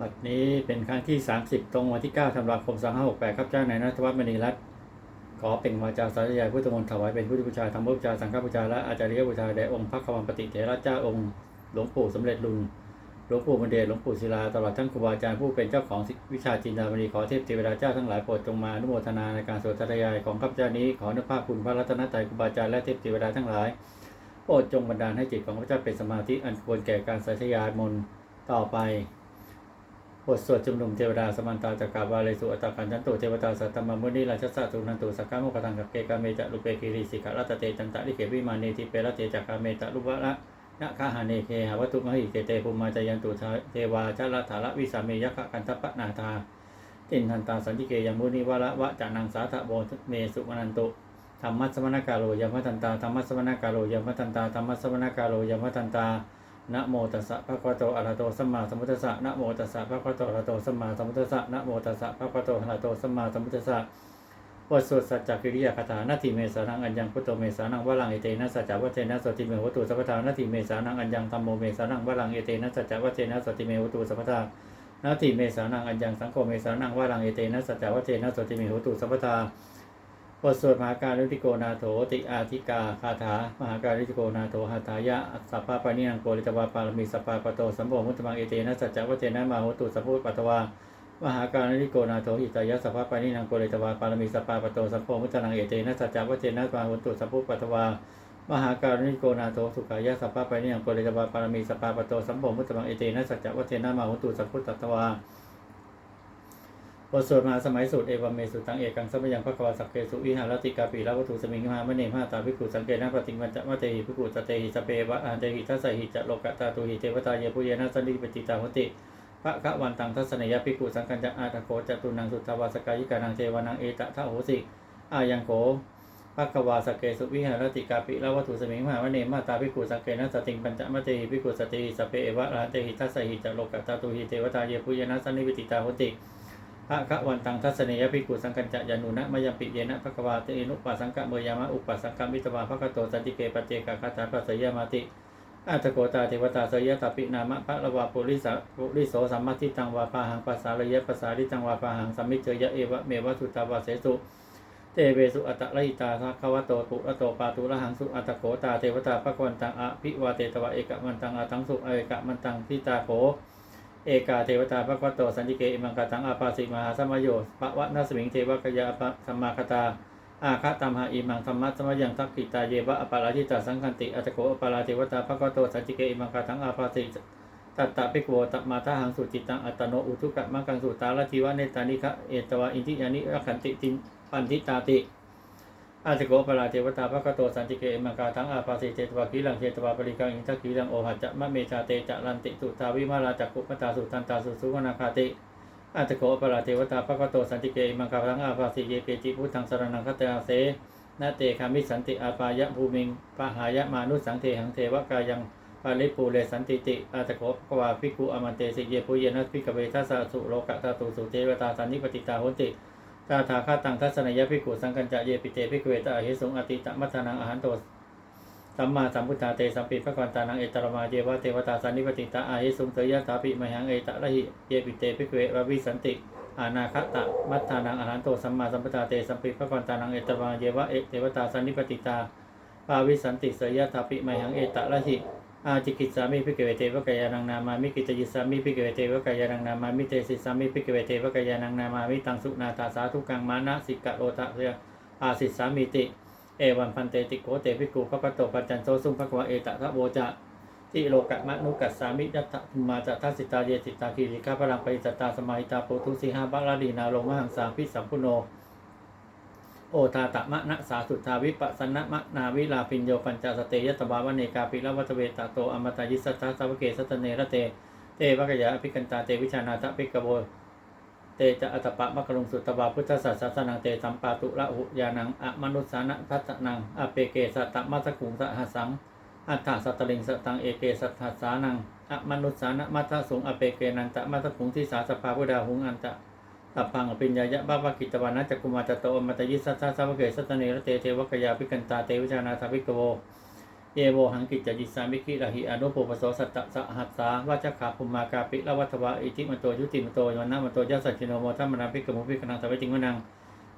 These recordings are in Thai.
บัดนี้เป็นครั้งที่ 30 ตรงวันที่9ธันวาคม 2568 ครับเจ้านายนัทวัฒน์มณีรัตน์ขอเป็นวาจาสาธยายพุทธมนต์ถวายเป็นพุทธบูชาธรรมบูชาสังฆบูชาและอาจาริยบูชาแด่องค์พระควัมปฏิเถระเจ้าองค์หลวงปู่สำเร็จลุนหลวงปู่มันเดชหลวงปู่ศิลาตลอดทั้งครูบาอาจารย์ผู้เป็นเจ้าของวิชาจินดามณีขอเทพเทวดาเจ้าทั้งหลายโปรดจงมาอนุโมทนาในการสวดสาธยายของข้าพเจ้านี้ขออนุภาพคุณพระรัตนตรัยครูบาอาจารย์และเทพเทวดาทั้งหลายโปรดจงบันดาลให้จิตของข้าพเจ้าเป็นสมาธิอันควรแก่การสาธยายมนต์ต่อไป บทสวดชุมนุมเทวดาสมันตาจักรวาเลสุอัตตคันจันตุเทวตาสัตตมมุนีราชสัตตุนันตุสักกามุขตังกับเกกาเมจะลุเปกิริสิกะรัตเตจันตะลิเกวิมานีทิเปรเตจักกาเมตะลุวะละนะคาหาเนเคหาวัตถุมหิเกเตภูมิมาจายันตุเทวาชาลถาระวิสาเมยคะกันทปะนาธาตินทันตาสันติเกยมุนีวะละวะจานังสาธโบเมสุวนันตุธรรมัสมณกาโลยมพัทันตาธรรมัสมณกาโลยมพัทันตาธรรมัสมณกาโลยมพัทันตา นะโมตัสสะภะคะวะโตอะระโตสัมมาสัมพุทธัสสะนะโมตัสสะภะคะวะโตอะระโตสัมมาสัมพุทธัสสะนะโมตัสสะภะคะวะโตอะระโตสัมมาสัมพุทธัสสะบทสวดสัจจกิริยาคาถานาทีเมสานังอัญญังพุทโธเมสานังวะลังเอเตนะสัจจวัตเทนะสติเมวัตุสัพพทานาทีเมสานังอัญญังธัมโมเมสานังวะลังเอเตนะสัจจวัตเทนะสติเมวัตุสัพพทานาทีเมสานังอัญญังสังโฆเมสานังวะลังเอเตนะสัจจวัตเทนะสติเมวัตุสัพพทา บทสวดมหาการุติโกนาโถติอาธิกาคาถา มหาการุติโกนาโถหาทายะสัพพะปานิยังโกริตวาปารมีสัพพะปะโตสัมโพมุตตมังเอเตนะสัจจวัจเจนะมาหุตุสัพพุปัตวามหาการุติโกนาโถหิตายะสัพพะปานิยังโกริตวาปารมีสัพพะปะโตสัมโพมุตตมังเอเตนะสัจจวัจเจนะมาหุตุสัพพุปัตวามหาการุติโกนาโถสุขายะสัพพะปานิยังโกริตวาปารมีสัพพะปะโตสัมโพมุตตมังเอเตนะสัจจวัจเจนะมาหุตุสัพพุตัตตวา บทสวดมหาสมัยสูตรเอวเมสุตังเอกังสัมยังพระกวาสักเกสุวิหารติกาปีละวัตถุสมิงมหามเนมาตาภิกุสังเกนะปฏิมัจจะมะเตหิภิกุสเตหิสเปวะอันเตหิทัสหิจะโลกะตาตุหิเทวตาเยปุเยนะสันติปจิตาหติพระคะวันตังทัศนยภิกุสังกัญจะอาตโคจตุนังสุทธาวาสกายิกานังเทวานังเอตะทะโหสิอายังโกพระกวาสกเกสุวิหารติกาปิละวัตถุสมิงมหามเนมาตาภิกุสังเกนะสติงปัญจมะเตหิภิกุสเตหิสเปวะอันเตหิทัสหิจะโลกะตาตุหิเทวตาเยปุเยนะสันติปจิตาหติ พระคะวันตังทัศเนยภิกขุสังกัญจะยานุนะมยมปิเยนะภควาเตนุปัสสังกะเมยามะอุปัสสังกะมิตวาภคโตสันติเกปเจกะคาถาปัสสยามาติอัตโกตาเทวตาสยตาปินามะพระละวาปุริสปุริโสสัมมาทิตังวาปาหังปัสสาระยะปัสสาริตังวาปาหังสัมมิเจยะเอวะเมวะสุตาวาเสสุเตเวสุอัตตะละหิตาสักขวะโตปุระโตปาตุละหังสุอัตโกตาเทวตาภควันตังอภิวาเตตวะเอกะมันตังอาทังสุเอกะมันตังทิตาโข เอกาเทวตาพระคัตโตสันติเกอิมังกตังอาปาสิมหาสมโยปะวะนาสมิงเทวกยาปะสัมมาคตาอาคตัมหาอิมังธรรมะสมยังทักขิตาเยวะอปาราชิตาสังคันติอัตโกอปาราเทวตาพระคัตโตสันติเกอิมังกตังอาปาสิตัตตะปิกโวตัมาทาหังสุจิตังอัตโนอุทุกะมังกังสุตาลทิวะเนตานิคะเอตวะอินทิยานิรักขันติตินปันทิตาติ อาจโกปราเทวตาพระกโตสันติเกมังกาทั้งอาปาสิเจตวากีลังเจตวาปริกังอินทกีลังโอหัจจะมะเมชาเตจะลันติสุทาวิมาลาจักกุปตาสุทันตาสุสุวนาคาติอาจโกปราเทวตาพระกโตสันติเกมังกาทั้งอาปาสิเยเกจิพุทธังสรนังคตาเสนาเตคามิสันติอาปายะภูมิงปหายะมานุสังเทหังเทวกายังปาลิปูเลสันติติอาจโกปวาภิกขุอมันเตสิเยปุเยนัสภิกขเวทัสสะสุโลกะตาตุสุเทวตาสันนิปติตาหุนติ ตาถาคาตังทัศนยภิกุสังกัญจะเยปิเตภิกุเวตาหิสุงอติตมัทนานังอาหารโตสัมมาสัมพุทธาเตสัมปิพระกันตานังเอตรมาเยวะเทวตาสันนิปติตาอาหิสุงเตยะถาปิมหังเอตระหิเยปิเตภิกุเววะวิสันติ อานาคตะมัทธานังอาหารโตสัมมาสัมพุทธาเตสัมปิพระกันตานังเอตรมาเยวะเอเทวตาสันนิปติตาปาวิสันติเสยะถาปิมหังเอตระหิ อาจิกิจสามิภิกเวเทวกายานังนามามิกิจยิสามิภิกเวเทวกายานังนามามิเตสิสามิภิกเวเทวกายานังนามามิตังสุนาตาสาธุกังมานะสิกะโรตะเรอาสิสามิติเอวันพันเตติโกเตภิกขุพระปโตปัจจันโตสุภควะเอตทะโวจะที่โลกะมะนุกัสสามิยัตถมาจะทัสิตาเยติตาคีริกาพลังปริจตตาสมาหิตาโพธุสิหาบาลาดีนาโลมหังสามพิสัมพุโน โอทาตะมะนะสาสุทธาวิปัสนะมะนาวิลาปิญโยปัญจสเตยตบาวเนกาปิละวัตเวตาโตอมตะยิสสตาสาวเกสัตเนระเตเตวกยะอภิกันตาเตวิชานาตะปิกโวเตจะอัตปะมะกรุงสุตตบาพุทธศาสสนังเตสัมปาตุละหุยานังอะมนุสานะทัตนังอเปเกสัตตมัสกุงสหสังอัฏฐสัตตลิงสตังเอเกสัทธาสานังอะมนุสานะมัทสุงอเปเกนันตะมัทธคุงที่สาสภาพุทธาหุงอันตะ ตับพังอภิญญายะบ้าบากิตวานะจักกุมาจโตอมตยิสัสสะสาวเกสัตเนรเตเทวกยาภิกันตาเตวิชานาทาภิกโวเเยโวหังกิจจิสามิคิราหิอนุปปโสสัตตะสหัสสาวัชขาภุมากาปิละวัฏวะอิทิมโตยุติมโตยวันนามโตยัสสชิโนโมทัมมนาภิกมุภิกนังสัพพจิงวนัง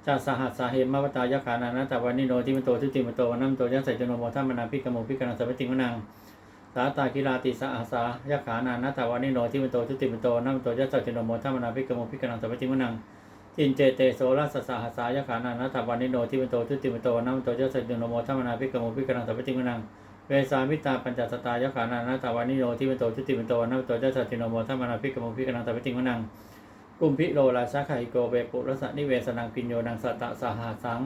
ชาสหัสสาเหมมวตายะขานานัตตวันนิโนทิมโตยุติมโตวันนามโตยัสสชิโนโมทัมมนาภิกมุภิกนังสัพพจิงวนัง สาตากิราติสหัสสายะขานานัตวันนิโนทิมโตยุติมโตวัมโตยัสสชิโนโมทัมนาภิกขมุภิกขนังสัพพจิงวนังจินเจเตโสรัสสะหัสายขานานัตวันนิโนทิมโตทุติมโตนัมโตเจสัจจุโนโมทัมนาภิกขโมภิกขนังสัพพจิมนังเวสามิตาปัญจสตายขานานัตวันนิโนทิมโตทุติมโตนัมโตเจสัจจุโนโมทัมนาภิกขโมภิกขนังสัพพจิมนังกุมพิโลราชาไคโกเบปุรสนิเวสนังปิญโยนังสตตะสหาสัง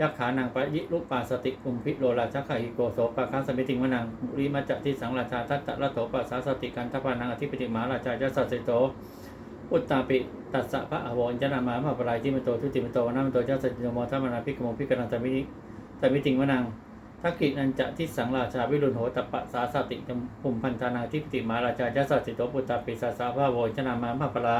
ยักขานังปะยิรุปาสติกุมพิโลราชาไคโกโสปะคัสสมิติมนังบุริมัจติสังราชาทัตตะละโตปัสสาสติกันทปานังอธิปติมหาราชายัสสิโตอุตตาปิตัสสะพระอวรจนามาพระปรายที่มันโตทุติมโตวนามันโตจ้าสัจโมทัมนาพิกโมพิกนันตมิตมิติงวนังทักขินันจะทิสังราชาวิรุณโหตปะสาสติจมุมพันธานาทิปติมาราชายัสสิโตปุตตาปิสัสสะพระอวรจนามาพระปรา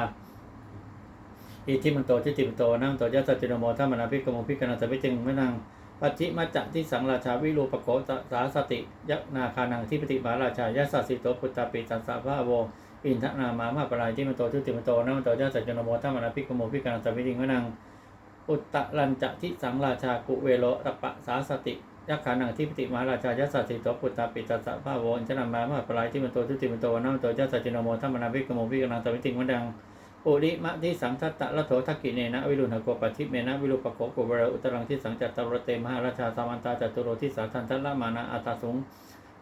อิทิมันโตทุติมันโตนามันโตเจ้าสัจโนโมทัมมนาพิกโมพิกนันตมิติงวนังปัจจิมัจจะที่สังราชาวิรูปโกสาสติยักนาคานังทิปติมาราชายัสสสิโตปุตตาปิสัสสะพระอวอินทนามามาปรายที่มันโตทุติมันโตนะมันโตเจ้าสัจจโนโมทัมมนาภิกขโมภิกขณสัมมิติงวนังอุตตะลันจะทิสังราชากุเวโรตปะสาสติยักขานังทิปติมหาราชายัสสสิโตปุตตาปิตัสสะภาโวอินทนามามาปรายที่มันโตทุติมันโตนะมันโตเจ้าสัจจโนโมทัมมนาภิกขโมภิกขณสัมมิติงวนัง อุริมะที่สังทัตตะละโถทักกิเนนะวิรุณโกปชิเมนะวิรุปโกโกเวรอุตรังที่สังจัตตรเตมหาราชาสามันตาจัตุโรที่สาทันทัละมานะอัตตสุง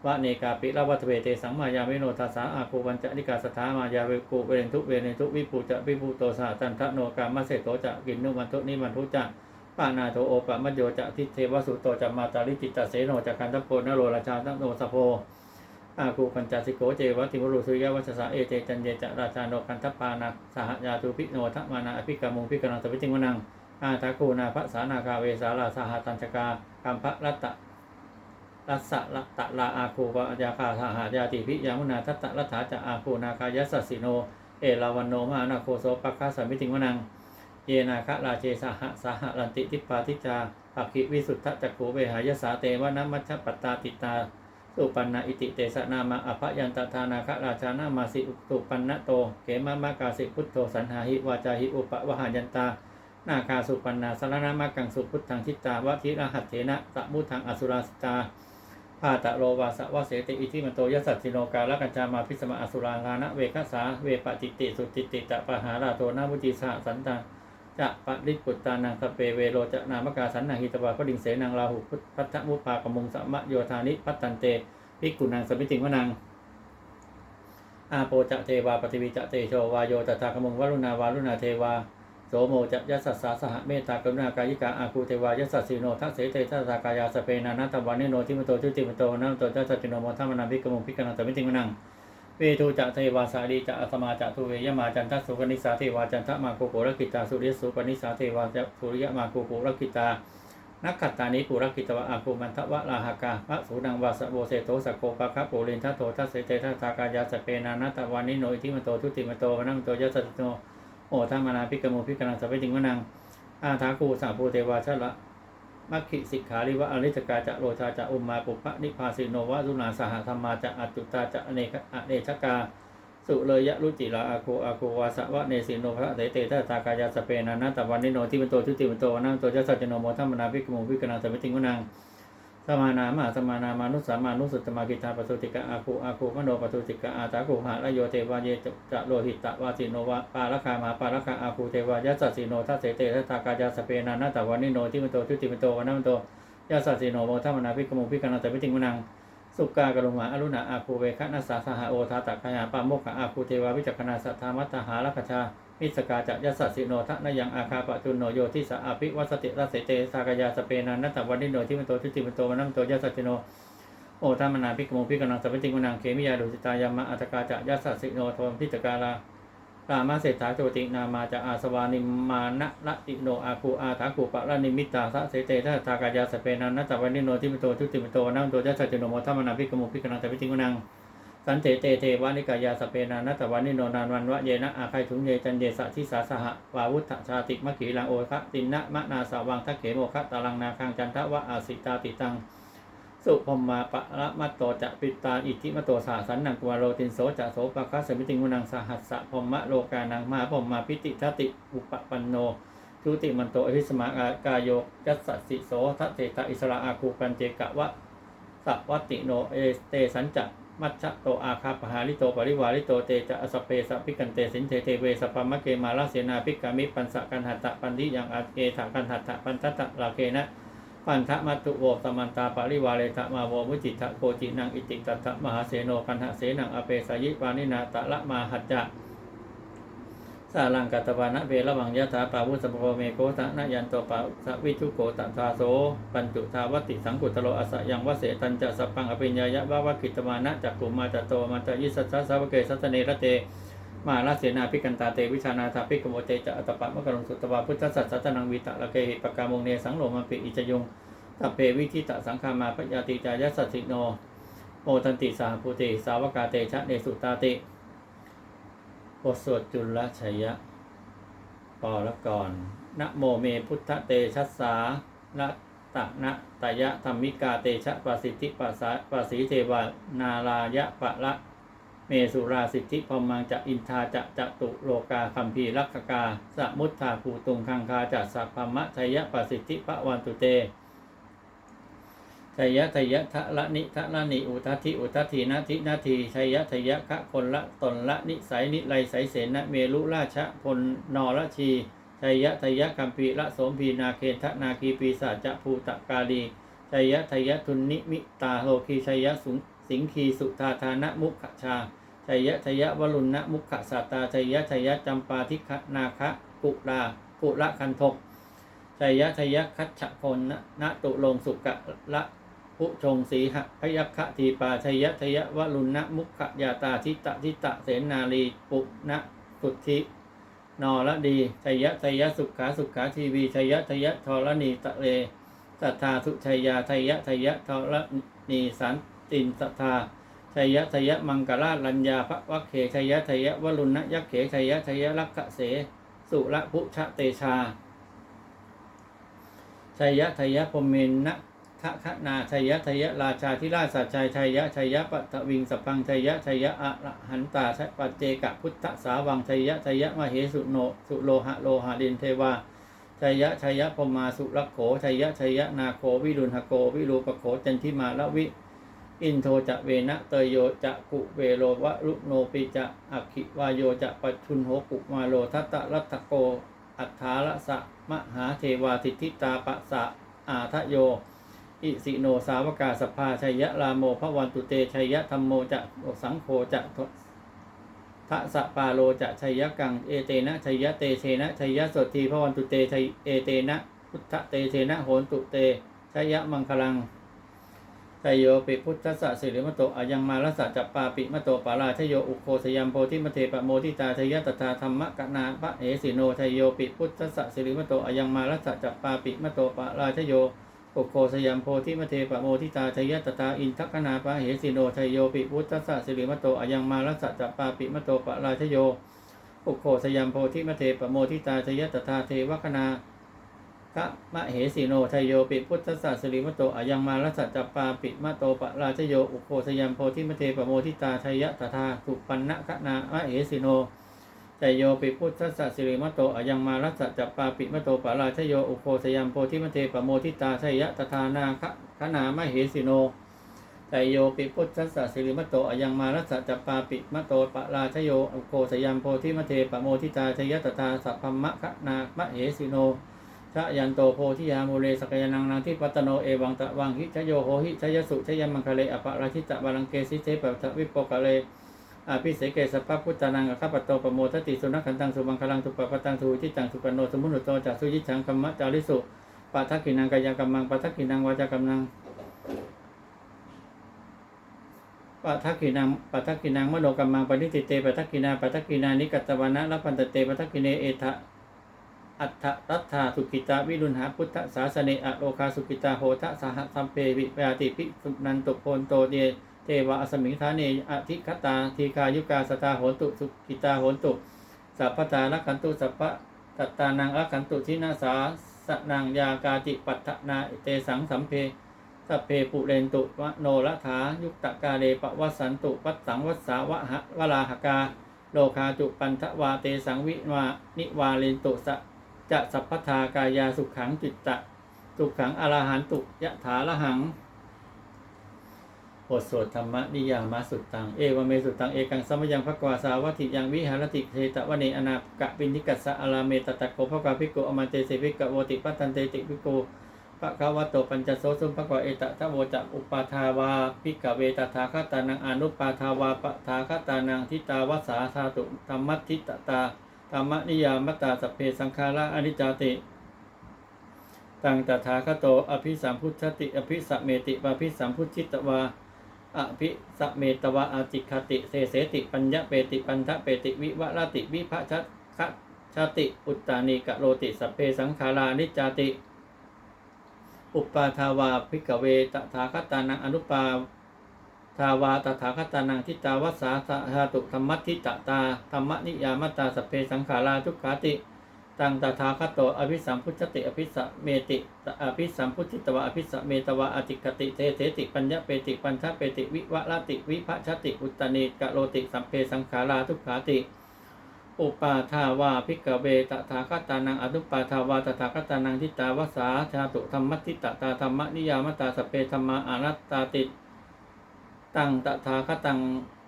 วะเนกาปิละวัตเวเตสังมายาวิโนทัสสาอาคูวันจะนิกาสถามายาเวกุเวรนทุเวรนทุวิปูจะวิปูโตสาตันทะโนกามะเสโตจะกินนุมันทุนิมันทุจะปานาโทโอปะมัจโยจะทิเทวสุโตจะมาตาลิจิตตเสโนจะกันทโพนโรราชาตัโนสโพ อาคูปัญจสิโกเจวะติมรุสุยวัชสะเอเจจันเยจะราชาโนกันทปานาสหยาตุพิโนทมานาอภิกามุงพิกนังสวิจิงวนังอาทาคูนาภะสานาคาเวสาลาสหตัญชกากัมภะรัตตะรัสสะละตะลาอาคูปะยาคาสหายาติพิยามุนาทัตตะรัฐาจะอาคูนาคายัสสสิโน เอราวันโนมานาโคโสปัคคาสมิติงวนัง เยนาคะราเชสหะสหลันติทิปาทิจาปักขิวิสุทธะจักขูเวหายสาเตวะนะมัชปัตตาติตา สุปันนาอิติเตสนามาอภยันตทานาคะราชานามาสิอุปันนะโตเขมามากาสิพุทโธสันหาหิวาจาหิอุปวหายันตานาคาสุปันนาสารนามากังสุพุทธังทิตาวะทิรหัตเถนะตะมุทังอสุราสตาพาตะโรวาสวะเสติอิทิมันโตยสัตสิโนกาลกัญจามาพิสมาอสุรางานะเวคัสสาเวปจิตติสุจิตติตะปะหาราโตนามุจิสหสันตา จะปะริปุตตานังสเปเวโรจะนามกาสันนังหิตวาพดิงเสนังลาหุพุทพัทธมุปากมุงสัมมโยธานิพัตตันเตภิกขุนังสมิติงวนังอาโปจะเทวาปฏิวิจะเตโชวาโยตถาคมงวรุณาวารุณาเทวาโสโมจะยัสสสาสหเมตตากรุณากายิกาอาคูเทวายัสสิโนทักเสเตทัสากายาสเปนานัตวันเนโนทิมโตทุติมโตนัมโตจัสสิโนโมทัมมนาภิกขมุงภิกขนังสมิติงวนัง เวทูจะเทวาสาลีจะอสมาจะทุเวยมาจันทสุกนิสาเทวาจันทมาโกโกรกิตาสุริยสุปนิสาเทวาจะสุริยมาโกโกรกิตานักขัตตานิปุรกิตวะอาภูมันทวะลาหกาพระสูนังวาสโบเสโตสโกปะคะโปเรนทัตโตทัสเสเตทัสสากายาสเปนานัตวานิโนอิทิมโตทุติมโตวนัมโตยัสสโนโอทัมมานาภิกขโมภิกขนังสัพพจิงวนังอาทาคูสาภูเทวาชละ มัคคิสิกขาริวะอริจกาจะโรชาจะอุมมาปุพพะนิพาสิโนวะสุนาสหธรรมาจะอัจจุตาจะอเนกอเนชกา สุเลยยะรุจิลาอาคูอาคูวาสะวะเนสิโนพระเตเตทัสสากายาสเปนานะตะวันนิโนทิมโตทุติมโตวนัมโตยัสสจโนโมทัมมนาภิกขโมภิกขนังสัพพจิงวนัง สมานามาสมานามานุสสามานุสุตมากิตาปสุติกะอาคูอาคูมโนปสุติกะอาตาคูหะระโยเทวาเยจะโลหิตตะวาสิโนวะปาลคามาปาลคาอาคูเทวายัสสสิโนทัสเสเตทัสสากายาสเปนานัตวันิโนทิมโตทุติมโตวนัมโตยัสสสิโนโมทัมมนาภิกขโมภิกนังสัพพจิงวนังสุกากรุมาอรุณาอาคูเวคะนัสสาสหโอทาตะขยาปาโมกขอาคูเทวาวิจักขณาสัทธามัตตหาลคชา มิสกาจะยัสสิโนทะนยังอาคาปะจุนโนโยทิสะอภิวัสติรัสเสเตสากายาสเปนานัตตวันนิโนทิมโตทุติมโตวนัมโตยัสสสิโนโอทามนาภิกขโมภิกขนังสัพพจิงวนังเขมิยาดุสิตายามะอัตกาจะยัสสิโนโทมพิจกาลาตามาเศรษฐาโจตินามาจะอาสวานิมานะละติโนอาคูอาถาคูปะละนิมิตาสะเสเตทัสทากายาสเปนันนัตตวันนิโนทิมโตทุติมโตนัมโตยัสสิโนโมทามนาภิกขโมภิกขนังสัพพจิงวนัง สันเตเตเทวานิกายาสเปนานัตตวันนิโนนานวันวะเยนะอาไคถุงเยจันเยสะทิสาสหะวาวุฒชาติมะขีลังโอคะตินนะมะนาสาวังทักเขโมคะตาลังนาคังจันทวะอาสิตาติตัง สุพมมาปะละมัตโตจะปิตาอิทิมโตสาสันนังกวาโรตินโสจะโสปะคะสมิติงุนังสหัสสะพมมะโลกานังมาพมมาพิติทติอุปปันโนทุติมันโตอภิสมากายโยยัสสสิโสทะเตตะอิสระอาคูกันเจกะวะสัพวัตติโนเอเตสันจะ มัชฌะโตอาคาปหาลิโตปริวาลิโตเตจะอสเปสะพิกันเตสินเทเทเวสปามะเกมาลาเสนาพิกามิปันสะกันหัตตะปันทิยังอาเกถากันหัตตะปันทัตตะลาเกนะปันทะมัตุโวสมันตาปริวาเลทะมาโวมุจิตะโกจินังอิติตัตะมหาเสโนกันหะเสนังอเปสายิปานินาตะละมาหัจจะ สาลังกัตวานะเวระวังยะถาปาวุสปโภเมโกตะนะยันโตปะสวิทุโกตะทาโสปัญจุทาวติสังกุตโลอสะยังวเสตันจะสัพพังอภิญญายะวะวะกิตมานะจักกุมาจโตมาจยิสัสสะสาวเกสัสเนระเตมาลาเสนาพิกันตาเตวิชานาถาพิกโมเตจะอัตปะมะกะลงสุตตวาพุทธสัสสะตนังวิตะละเกหิปกามงเนสังโลมาปิอิจยงตัเปวิธิตะสังคามาพยาติจายสัสสิโนโอตันติสาภูติสาวกาเตชะเนสุตาติ บทสวดจุลชัยยะปอละก่อนนะโมเมพุทธเตชัสสาละตะนะตยะธรรมิกาเตชะปะสิทธิปัสสะปะสีเทวานาลายะปะละ เมสุราสิทธิพมังจะอินทาจะจะตุโลกาคัมพีรักกาสมุทธาภูตุงคังคาจัสสัพพมะชัยยะปะสิทธิพระวันตุเต ชัยยะชัยยะทะละนิทะละนิอุทัติอุทัตินาทินาทีชัยยะชัยยะคะคนละตนละนิสัยนิไลไสเสนะเมลุราชะพลนอละชีชัยยะชัยยะกัมปีละสมพีนาเคนทะนาคีปีศาจจะภูตะกาลีชัยยะชัยยะทุนนิมิตาโลคีชัยยะสุงสิงคีสุธาธานะมุขชาชัยยะชัยยะวรุณนะมุขสัตตาชัยยะชัยยะจำปาทิคนาคะกุลากุละคันทกชัยยะชัยยะคัจฉพลนะนะตุลงสุกะละ พุชงสีหะพยัคฆทีปาชยทยววรุณะมุขยาตาทิตะทิตะเสนาลีปุณะสุทธินอละดีชยชยสุขาสุขาทีวีชยชยทรณีตะเลสัทธาสุชยาชยชยทรณีสันตินสัทธาชยชยมังกราลัญญาพระวัคเคชยชยวรุณะยักเขชยชยลักขะเส สุระพุชะเตชาชยชยพรหมินนะ ทะคะนาชัยยะชัยยะราชาธิราชสัจชัยชัยยะชัยยะปัตวิงสปังชัยยะชัยยะอะระหันตาชัยปัจเจกพุทธสาวังชัยยะชัยยะมเหสุโนสุโลหะโลหะดินเทวาชัยยะชัยยะพมมาสุรโขชัยยะชัยยะนาโควิรุณหโกวิรูปโขจันทิมาละวิอินโทจะเวนะเตยโยจะกุเวโรวะรุโนปิจะอักขิวายโยจะปัจชุนโหกุมาโลทัตตะรัตตโก อัฏฐาละสะมหาเทวาทิทิตาปะสะอาทะโย อิสิโนสาวกาสภาชัยยะรามโมพระวันตุเตชัยยะธรรมโมจะสังโฆจะทะสะปาโลจะชัยยะกังเอเตนะชัยยะเตเชนะชัยยะสดทีพระวันตุเตชัยเอเตนะพุทธเตเชนะโหนตุเตชัยยะมังคลังชัยโยปิพุทธสสะสิริมโตอายังมาลสะจัปปาปิมโตปาราชยโยอุโคสยัมโพธิมเทปโมทิตาชัยยะตถาธรรมกนาปะเหสิโนชัยโยปิพุทธสสะสิริมโตอายังมาลสะจัปปาปิมโตปาราชโย ปุโคสยามโพธิมเทปะโมทิตาชยตตาอินทัคคนาปะเหสิโนชัยโยปิพุทธสสะสิริมโตอยังมารัสจัปปาปิมโตปะราชโยปุโคสยามโพธิมเทปะโมทิตาชยตตาเทวคณาคะมะเหสิโนชัยโยปิพุทธสสะสิริมโตอยังมารัสจัปปาปิมโตปะราชโยอุโคสยามโพธิมเทปะโมทิตาชยตตาสุปันนะคะนามะเหสิโน จโยปิพุทธสสะสิริมโตอยังมารัสสะจัปปาปิมโตปาราชโยอุโคสยามโพธิมเทปโมทิตาชัยยะตถานาคะขนามเหสิโนใจโยปิพุทธสสะสิริมโตอยังมารัสสะจัปปาปิมโตปาราชโยอุโคสยามโพธิมเทปโมทิตาชัยยะตถาสัพพมะคะนามเหสิโนชะยันโตโพธิยามูเลสกยานังนังที่ปัตโนเอวังตะวังหิชโยโหหิชยสุชยมังคะเลอปะราชิตะบาลังเกสิเทปะทวิปโปกะเล อาภิเสเกสปะพุทธานังข้าปโตปโมทติสุนัขขันตังสุบังคลังสุปปะตังสุจิตังสุปโนสมุนุโตจักสุยิชังคัมมะจาริสุปัทักขินังกายกัมมังปัทักขินังวาจากัมมังปัทักขินังปัทักขินังมโนกัมมังปณิติเตปัทักขินาปัทักขินานิกัตตวานะละพันตเตปัทักขิเนเอทะอัฏฐรัตถาสุกิตาวิรุณหาพุทธศาสเนอโลคาสุกิตาโหทะสหสัมเพวิปยาติภิสุนันตุโพนโตเด วะอสมิงธาเนอธิคตาทีคายุกาสตาโหนตุสุกิตาโหนตุสัพพตาลักขันตุสัพพตัตตานังลักขันตุทินาสาสนังยากาจิปัฏนาเตสังสัมเพสัพเพปุเรนตุวโนละถายุคตะกาเลปวัสสันตุวัสสังวัสสาวะหะวลาหกาโลคาจุปันทวาเตสังวิวานิวาเลนตุสะจะสัพพทากายาสุขังจิตตะสุขังอรหันตุยะถาละหัง บทสวดธรรมนิยามาสุดตัง เอวเมสุดตัง เอกังสัมยังภควาสาวัติยังวิหารติเทตะวะเนอนากะปินิกัสสะอาราเมตตะโกภควาภิกขุอมันเตเสภิกขโวติปัตตันเตติภิกขุภะคะวะโตปัญจโสสุภควาเอตตะโวจะอุปาทาวาภิกขเวตถาคตานังอนุปาทาวาปะทาคตานังทิตาวสาธาตุธรรมทิตตาธรรมนิยามตตาสพเพสังขาราอนิจจติตังตถาคโตอภิสัมพุทธติอภิสัมเมติปภิสัมพุทธิตวา อภิสเมตวะอาจิคติเสเสติปัญญาเปติปันทะเปติวิวะรติวิภะชะคะชาติอุตตานีกะโรติสัพเพสังขารานิจจติ อุปปาทาวาภิกเวตถาคตานังอนุปาทาวาตถาคตานังทิตาวสาธาตุธรรมทิตตาธรรมนิยามตตาสัพเพสังขาราทุกขาติ ตังตถาคตโตอภิสัมพุทธติอภิสัมเมติอภิสัมพุทธิตวะอภิสัมเมตวะอติกติเทเทติปัญญาเปติปัญทเปติวิวะรติวิภะชติอุตตเนกะโรติสัพเพสังขาราทุกขาติ อุปาทาวาภิกเวตถาคตานังอนุปาทาวาตถาคตานังทิตาวสาชาตุธรรมทิตตาธรรมนิยามตาสเพธรรมาอนัตตาติตังตถาคตัง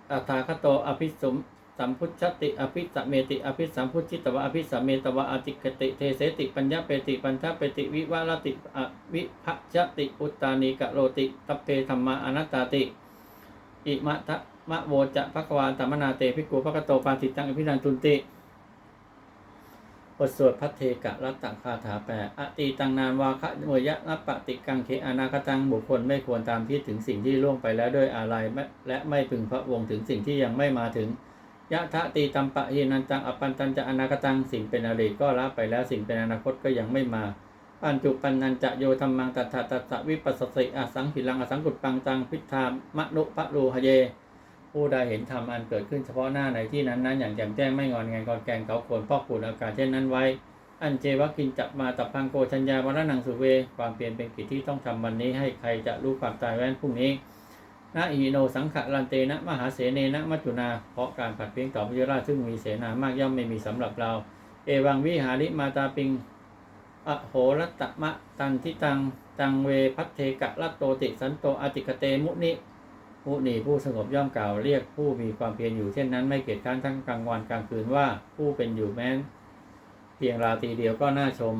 ตถาคโตอภิสม สัมพุทธติอภิสัมเมติอภิสัมพุทธิตวะอภิสัมเมตวะอติกติเทเสติปัญญาเปติปัญทเปติวิวะรติอวิภชติอุตานีกะโรติตัพเพธรรมาอนัตตาติอิมะทะมะโวจะภควาตัมมนาเตภิกขุภคโตปาติตังอภินันตุนติบทสวดพัทเทกะรัตตคาถาแปดอติตังนานวาคะโมยะนัปปติกังเคอนาคตังบุคคลไม่ควรตามคิดถึงสิ่งที่ล่วงไปแล้วด้วยอะไรและไม่พึงพระวงถึงสิ่งที่ยังไม่มาถึง ยะทะตีตัมปะเฮนันตังอปันตันจะอนาคตังสิ่งเป็นอดีตก็ละไปแล้วสิ่งเป็นอนาคตก็ยังไม่มาปัญจุปันนันจะโยธรรมังตัทธะตัสวิปัสสิอสังหิลังอสังกุตปังตังพิธามะนุปะรูหเย ผู้ใดเห็นธรรมอันเกิดขึ้นเฉพาะหน้าในที่นั้นนั้นอย่างแจ่มแจ้งไม่งอนงานกอนแกงเขาควรพอกปูนอากาศเช่นนั้นไว้ อันเจวกินจับมาตับพังโกชัญญาวรนังสุเว ความเปลี่ยนเป็นกิจที่ต้องทำวันนี้ให้ใครจะรู้ความตายแว้นพรุ่งนี้ นะอิโนสังขลันเตนะ มหาเสเนนะมัจจุนา เพราะการผัดเพียงต่อพระราชซึ่งมีเสนามากย่อมไม่มีสำหรับเรา เอวังวิหาริมาตาปิงอโหรัตมะตันทิตัง ตังเวพัทเทกะรัตโตติสันโตอติกเตมุนิมุนีผู้สงบย่อมกล่าวเรียกผู้มีความเพียรอยู่เช่นนั้นไม่เกียจค้านทั้งกลางวันกลางคืนว่าผู้เป็นอยู่แม้น เพียงราตรีเดียวก็น่าชม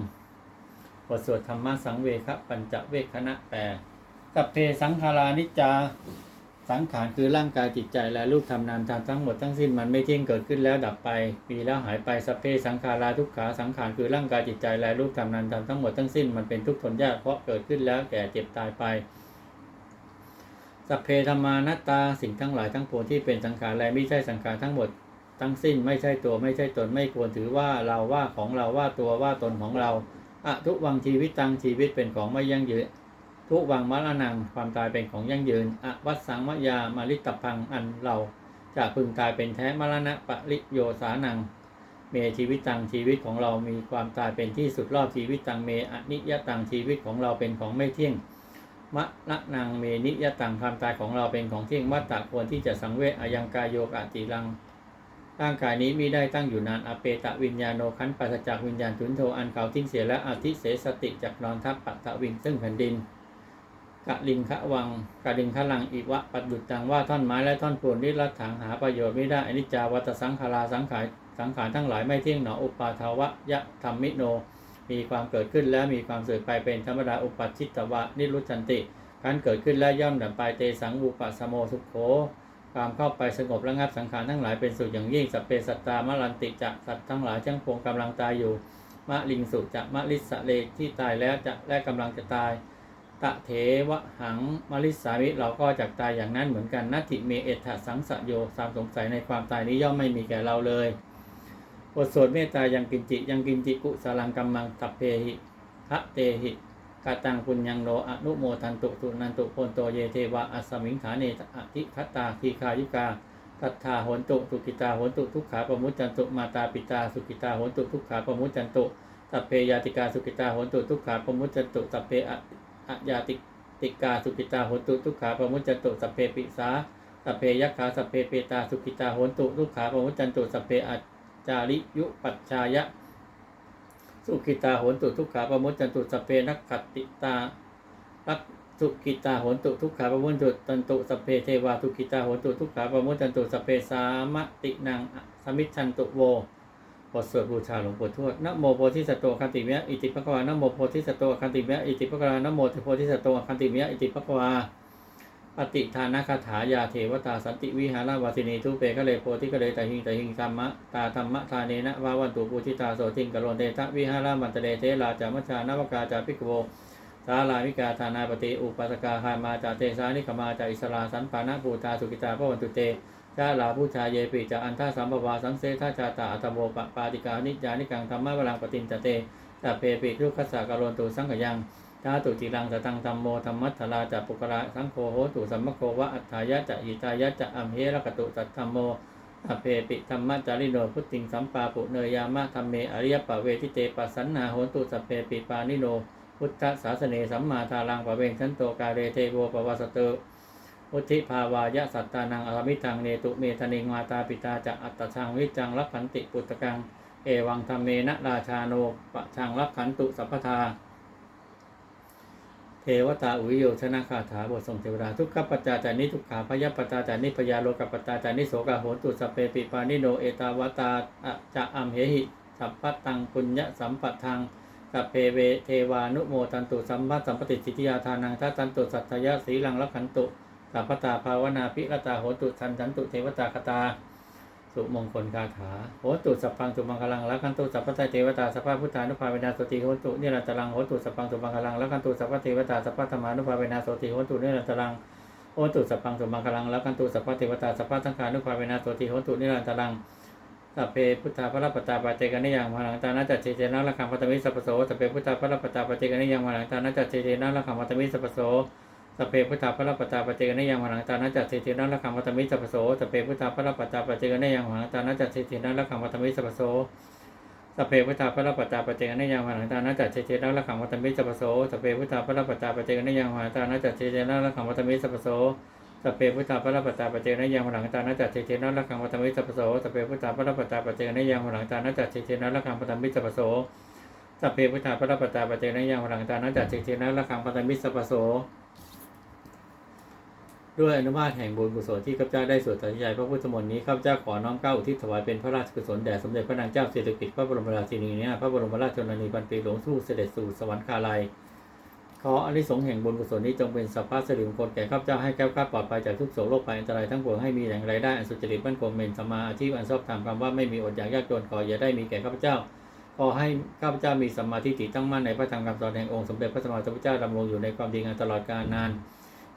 บทสวดธรรมะสังเวคปัญจเวคคณะแปด สัพเพสังขารานิจจาสังขารคือร่างกายจิตใจและรูปธรรมนามธรรมทั้งหมดทั้งสิ้นมันไม่เที่ยงเกิดขึ้นแล้วดับไปมีแล้วหายไปสัพเพสังขาราทุกขาสังขารคือร่างกายจิตใจและรูปธรรมนามธรรมทั้งหมดทั้งสิ้นมันเป็นทุกข์ทนยากเพราะเกิดขึ้นแล้วแก่เจ็บตายไปสัพเพธรรมานัตตาสิ่งทั้งหลายทั้งปวงที่เป็นสังขารและไม่ใช่สังขารทั้งหมดทั้งสิ้นไม่ใช่ตัวไม่ใช่ตนไม่ควรถือว่าเราว่าของเราว่าตัวว่าตนของเราอะทุกวังชีวิตตังชีวิตเป็นของไม่ยั่งยืน ทุกวังมรณังความตายเป็นของยั่งยืนอวัตสังมยามาริตพังอันเราจะพึงตายเป็นแท้มรณะปริโยสานัง เมชีวิตตังชีวิตของเรามีความตายเป็นที่สุดรอบชีวิตตังเมอนิยตังชีวิตของเราเป็นของไม่เที่ยงมะละนางเมนิยตังความตายของเราเป็นของเที่ยงวัตตะควรที่จะสังเวชอายังกายโยกอติลังร่างกายนี้มิได้ตั้งอยู่นานอเปตะวิญญาโนคันปัสจากวิญญาณทุนโทอันเขาทิ้งเสียและอธิเสสติจากนอนทับปัตตะวินซึ่งแผ่นดิน กะลิงคะวังกะลิงคะลังอิวะปัดดุจตังว่าท่อนไม้และท่อนปูนนิรัตถังหาประโยชน์ไม่ได้อนิจจาวัตสังขาราสังขารสังขารทั้งหลายไม่เที่ยงหนออุปาทาวะยะธรรมมิโน มีความเกิดขึ้นและมีความเสื่อมไปเป็นธรรมดาอุปัชิตวะนิรุชันติการเกิดขึ้นและย่อมดับไปเตสังวูปะสโมสุขโขความเข้าไปสงบระงับสังขารทั้งหลายเป็นสุดอย่างยิ่งสัพเพสัตตามะลันติจะสัตว์ทั้งหลายจังพวงกำลังตายอยู่มะลิงสุจะมะลิสะเลที่ตายแล้วจะและกำลังจะตาย ตะเถวะหังมะลิสามิเราก็จักตายอย่างนั้นเหมือนกันนัตถิเมเอถสังสะโยสามสงสัยในความตายนี้ย่อมไม่มีแก่เราเลยบทสวดเมตตายังกินจิยังกินจิกุสารังกัมมังตัพเพหิทะเตหิกาตังปุญญังโนอนุโมทันตุตุนันตุโพนโตเยเทวะอัสมิงฐาเนอธิทัตตาทีคายุกาทัตถาโหนตุสุกิตาโหนตุทุกขาปมุจจันตุมาตาปิตาสุกิตาโหนตุทุกขาปมุจจันตุตัพเพยาติกาสุกิตาโหนตุทุกขาปมุจจันตุตัพเพ อะยาติติกาสุกิตาโหตุทุกขาปมุจจตุสัพเพปิสาสัพเพยักขาสัพเพเปตาสุกิตาโหตุทุกขาปมุจจันตุสัพเพอัจาริยุปัจชายะสุขิตาโหตุทุกขาปมุจจันตุสพเพนักขติตารักสุขิตาโหตุทุกขาปมุจจันตุตันตุสพเพเทวาทุกิตาโหตุทุกขาปมุจจันตุสพเพสามตินังสมิชันตุโว บทสวดบูชาหลวงปู่ทวดนโมโพธิสัตโตคันติเมะอิติภควานโมโพธิสัตโตคันติเมะอิติภควานโมโพธิสัตโตคันติเมะอิติภควาปฏิทานคาถายาเทวตาสันติวิหารวาสินีทุเปคะเลโพธิคะเลตหิงตหิงธรรมะตาธรรมะทาเนนะวาวันตุปูชิตาโสติงกโรเตทะวิหารามันตเดเทลาจามัชานวกาจาพิกโวสาลาวิกาธานาปฏิอุปัสกาหามาจาเตสานิขมาจาอิสลาสันปานะปูตาสุกิตาพระวันตุเต จาลาผู้ชายเยปิจาอันท่าสัมภวาสังเสทาจาตาอัตโมปปาติกานิจานิกังธรรมะวรังปตินจเตตาเพปิทุกขสากรนตุสังขยังธาตุจิรังสตังธรรมโมธรรมัตถลาจะปุกระสังโฆโหตุสัมมโควะอัฏฐายะจะอิตายะจะอัมเหรกตุสัตธรรมโมอเพปิธรรมจาริโนพุทธิงสัมปาปุเนยามะธรรมเมอริยปะเวทิเตปัสสันนาโหตุสัพเพปิปานิโน พุทธศาสเนสัมมาทารังปะเวงชันโตกาเรเทโวปวัสเตอุ ทิภาวายะสัตตานังอรมิทังเนตุเมธนิงวาตาปิตาจะอัตชังวิจังรักขันติปุตตะกัง เอวังธรรมเมนะราชาโนปะชังรักขันตุสัพพทา เทวตาอุโยชนะคาถาบทส่งเทวดาทุกขปัจจาจานิทุกขาพยปัจจาจานิพยาโลกปัจจาจานิโสกาโหตุสเปปิปานิโนเอตาวตาอะจะอัมเหหิสัพพตังปุญญสัมปทังสัพเพเวเทวานุโมตันตุสัมภสัมปติสิทธิยาทานังทัตันตุสัตยะสีลังลักขันตุ สัพพตาภาวนาภิรตาโหตุสันจันตุเทวตาคตา สุมงคลคาถาโหตุสัพพังสุมังคลังละคันตุสัพพะเทวตาสัพพะพุทธานุภาเวนาสติโหตุนิรันตรังโหตุสัพพังสุมังคลังละคันตุสัพพะเทวตาสัพพะธรรมานุภาเวนาสติโหตุนิรันตรังโหตุสัพพังสุมังคลังละคันตุสัพพะเทวตาสัพพะสังฆานุภาเวนาสติโหตุนิรันตรังสัพเพพุทธาพระปตาปเจกันนิยังมหลังตานาจัตเจเจนะละคังพัตมิสัพโสสัพเพพุทธาพระปตาปเจกันิยังมหังตานาจัตเจเจนะละคังพัตมิสัพโส สเพพุทธาพระปตาปเจกนยังหังตานาจัตเทเทนะลคังวัตมิสัพโสสเพพุทธาพระปตาปเจกนยังหังตานาจัตเทเทนะลคังวัตมิสัพโสสเพพุทธาพระปตาปเจกนยังหังตานาจัตเทเทนะลคังวัตมิสัพโสสเพพุทธาพระปตาปเจกนยังหังตานาจัตเทเทนะลคังวัตมิสัพโสสเพพุทธาพระปตาปเจกนยังหังตานาจัตเทเทนะลคังวัตมิสัพโสสเพพุทธาพระปตาปเจกนยังหังตานาจัตเทเทนะลคังวัตมิสัพโสสเพพุทธาพระปตาปเจกนยังหังตานาจัตเทเทนะลคังวัตมิสัพโส ด้วยอนุภาพแห่งบุญกุศลที่ข้าพเจ้าได้สวดตัดใจพระพุทธมนต์นี้ข้าพเจ้าขอน้อมเกล้าอุทิศถวายเป็นพระราชกุศลแด่สมเด็จพระนางเจ้าสิริกิติ์พระบรมราชินีเนี่ยพระบรมราชชนนีพันปีหลวงสู่เสด็จสู่สวรรคาลัยขออนิสงส์แห่งบุญกุศลนี้จงเป็นสัพพะสิริมงคลแก่ข้าพเจ้าให้แก้วกล้าปลอดภัยจากทุกโศกโรคภัยอันตรายทั้งปวงให้มีแหล่งรายได้อันสุจริตมั่นคงเป็นสมาอาชีพอันชอบธรรมคำว่าไม่มีอดอยากยากจนขออย่าได้มีแก่ข้าพเจ้าขอให้ข้าพเจ้ามีสัมมาทิฏฐิตั้งมั่นในพระธรรมคำสอนแห่งองค์สมเด็จพระสัมมาสัมพุทธเจ้าดำรงอยู่ในความดีงานตลอดกาลนาน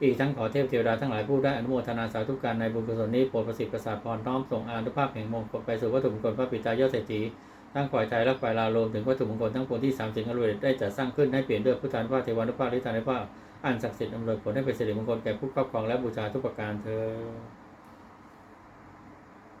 อีกทั้งขอเทพเทวดาทั้งหลายผู้ได้อนุโมทนาสาธุการในบุญกุศลนี้โปรดประสิทธิ์ประสาทพรน้อมส่งอานุภาพแห่งมงคลไปสู่วัตถุมงคลพระปิตายอดเศรษฐีทั้งฝ่ายไทยและฝ่ายลาวรวมถึงวัตถุมงคลทั้งปวงที่สามสิ่งอรุณได้จัดสร้างขึ้นให้เปลี่ยนด้วยพุทธานุภาพเทวานุภาพฤทธานุภาพอันศักดิ์สิทธิ์อำนวยผลให้เป็นสิริมงคลแก่ผู้ครอบครองและบูชาทุกประการเธอ